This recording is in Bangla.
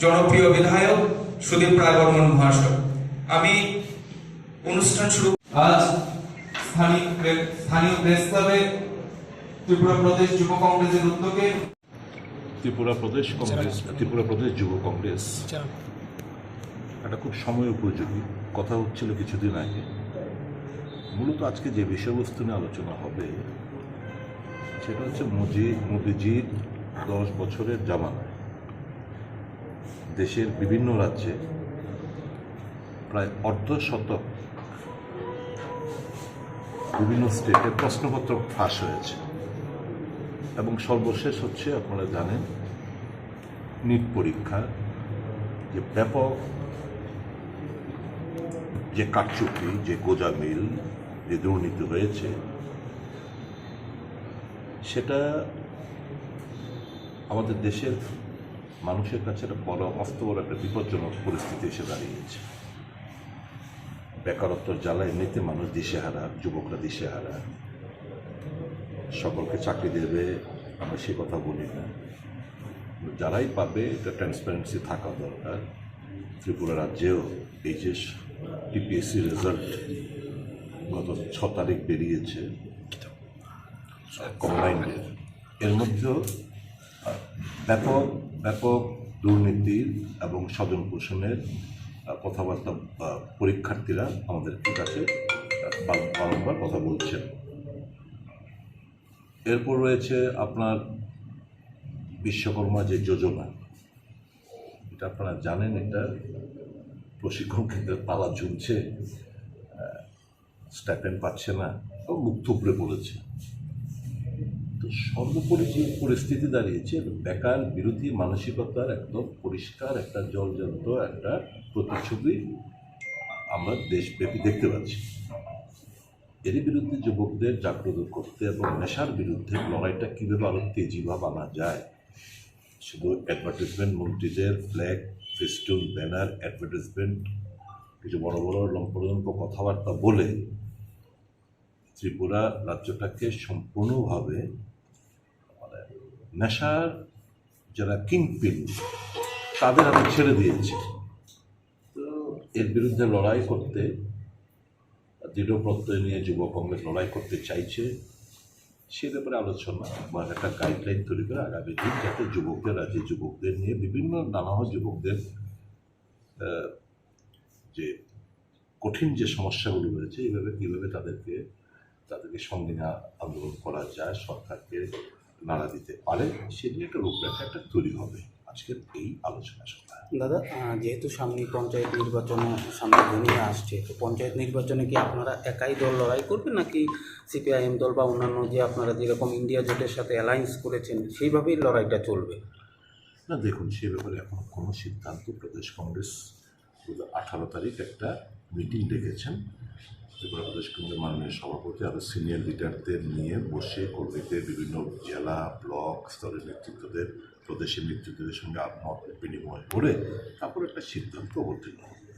জনপ্রিয় বিধায়ক সুদীপ রায় বর্মন মহাশয় আমি অনুষ্ঠান শুরু আজ স্থানীয় স্থানীয় প্রেস ক্লাবে ত্রিপুরা প্রদেশ যুব কংগ্রেসের উদ্যোগে ত্রিপুরা প্রদেশ কংগ্রেস ত্রিপুরা প্রদেশ যুব কংগ্রেস। একটা খুব সময় উপযোগী। কথা হচ্ছিল কিছুদিন আগে। মূলত আজকে যে বিষয়বস্তু নিয়ে আলোচনা হবে সেটা হচ্ছে মোদি মোদিজির দশ বছরের জামানায় দেশের বিভিন্ন রাজ্যে প্রায় অর্ধ শতক বিভিন্ন স্টেটে প্রশ্নপত্র ফাঁস হয়েছে। এবং সর্বশেষ হচ্ছে, আপনারা জানেন, নিট পরীক্ষা যে ব্যাপক যে কারচুপি, যে গোজামিল যে দুর্নীতি হয়েছে, সেটা আমাদের দেশের মানুষের কাছে একটা বড় অস্ত বড় একটা বিপজ্জনক পরিস্থিতি এসে দাঁড়িয়েছে। বেকারত্বর জ্বালা এমনিতে মানুষ দিশেহারা, যুবকরা দিশেহারা। সকলকে চাকরি দেবে, আমরা সে কথা বলি না। যারাই পাবে এটা ট্রান্সপারেন্সি থাকা দরকার। ত্রিপুরা রাজ্যেও এই যে টিপিএসসি রেজাল্ট গত ছ তারিখ বেরিয়েছে কম্বাইন্ডের এর। মধ্যেও ব্যাপক ব্যাপক দুর্নীতির এবং স্বজন পোষণের কথাবার্তা পরীক্ষার্থীরা আমাদের কাছে বারংবার কথা বলছেন। এরপর রয়েছে আপনার বিশ্বকর্মা যে যোজনা। এটা আপনারা জানেন, এটা প্রশিক্ষণ কেন্দ্রে তালা ঝুলছে স্টাইপেন পাচ্ছে না মুখ থুবড়ে পড়েছে। সর্বোপরি যে পরিস্থিতি দাঁড়িয়েছে বেকার, বিরোধী, মানসিকতার একদম পরিষ্কার একটা জলজন্ত একটা প্রতিচ্ছবি আমরা দেশব্যাপী দেখতে পাচ্ছি। এর বিরুদ্ধে যুবকদের জাগ্রত করতে এবং নেশার বিরুদ্ধে লড়াইটা কীভাবে আরও তেজিভাব আনা যায়, শুধু অ্যাডভার্টাইজমেন্ট মন্ত্রীদের ফ্ল্যাগ ফেস্টুন ব্যানার অ্যাডভার্টাইজমেন্ট কিছু বড় বড় লম্পলম্প কথাবার্তা বলে ত্রিপুরা রাজ্যটাকে সম্পূর্ণভাবে নেশার যারা কিংপিন, তাদের হাতে ছেড়ে দিয়েছে। তো এর বিরুদ্ধে লড়াই করতে, দৃঢ় প্রত্যয় নিয়ে যুব কংগ্রেস লড়াই করতে চাইছে, সে ব্যাপারে আলোচনা বা একটা গাইডলাইন তৈরি করে আগামী দিন যাতে যুবকদের রাজ্যে যুবকদের নিয়ে বিভিন্ন নানা যুবকদের যে কঠিন যে সমস্যাগুলো রয়েছে এইভাবে কীভাবে তাদেরকে তাদেরকে সঙ্গে আন্দোলন করা যায়, সরকারকে নাড়া দিতে পারে সে নিয়ে একটা রূপরেখা একটা তৈরি হবে। আজকের এই আলোচনা সভা দাদা যেহেতু সামনে পঞ্চায়েত নির্বাচন সামনে ঘনিয়ে আসছে তো পঞ্চায়েত নির্বাচনে কি আপনারা একাই দল লড়াই করবেন নাকি সিপিআইএম দল বা অন্যান্য যে আপনারা যেরকম ইন্ডিয়া জোটের সাথে অ্যালায়েন্স করেছেন সেইভাবেই লড়াইটা চলবে? না দেখুন সে ব্যাপারে এখন কোনো সিদ্ধান্ত প্রদেশ কংগ্রেস আঠারো তারিখ একটা মিটিং ডেকেছেন। ত্রিপুরা প্রদেশ কংগ্রেস মাননীয় সভাপতি আরও সিনিয়র লিডারদের নিয়ে বসে কর্মীদের বিভিন্ন জেলা, ব্লক স্তরের নেতৃত্বদের, প্রদেশের নেতৃত্বদের সঙ্গে মত বিনিময় করে তারপর একটা সিদ্ধান্ত অবতীর্ণ হবে।